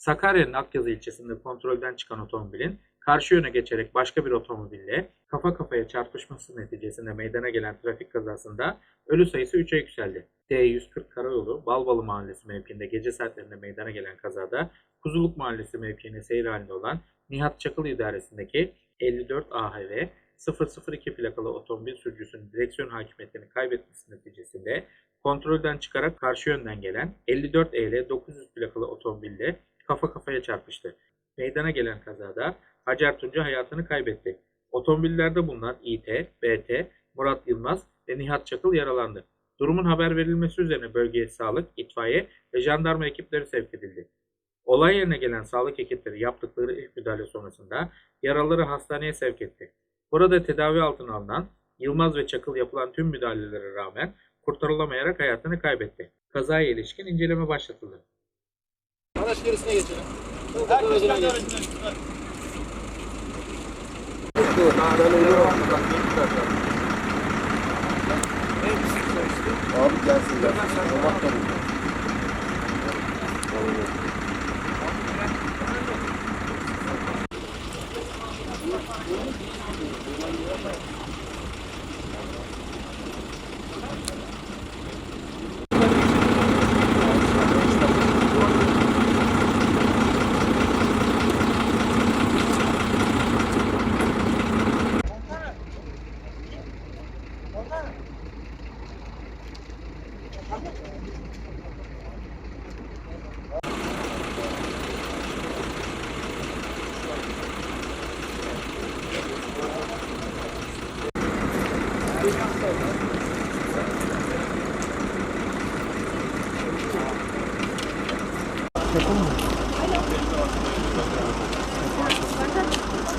Sakarya'nın Akyazı ilçesinde kontrolden çıkan otomobilin karşı yöne geçerek başka bir otomobille kafa kafaya çarpışması neticesinde meydana gelen trafik kazasında ölü sayısı 3'e yükseldi. D140 Karayolu Balbalı Mahallesi mevkiinde gece saatlerinde meydana gelen kazada Kuzuluk Mahallesi mevkiine seyir halinde olan Nihat Çakıl idaresindeki 54 AHV 002 plakalı otomobil sürücüsünün direksiyon hakimiyetini kaybetmesi neticesinde kontrolden çıkarak karşı yönden gelen 54 EL 900 plakalı otomobille kafa kafaya çarpıştı. Meydana gelen kazada Hacer Tunca hayatını kaybetti. Otomobillerde bulunan İT, BT, Murat Yılmaz ve Nihat Çakıl yaralandı. Durumun haber verilmesi üzerine bölgeye sağlık, itfaiye ve jandarma ekipleri sevk edildi. Olay yerine gelen sağlık ekipleri yaptıkları ilk müdahale sonrasında yaralıları hastaneye sevk etti. Burada tedavi altına alınan Yılmaz ve Çakıl yapılan tüm müdahalelere rağmen kurtarılamayarak hayatını kaybetti. Kazaya ilişkin inceleme başlatıldı. Araç gerisine geçelim. Herkes kendi aracına geçsin. Abi gelsin gelsin. Allah'tan.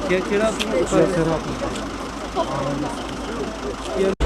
Gel geri atın. Yukarı.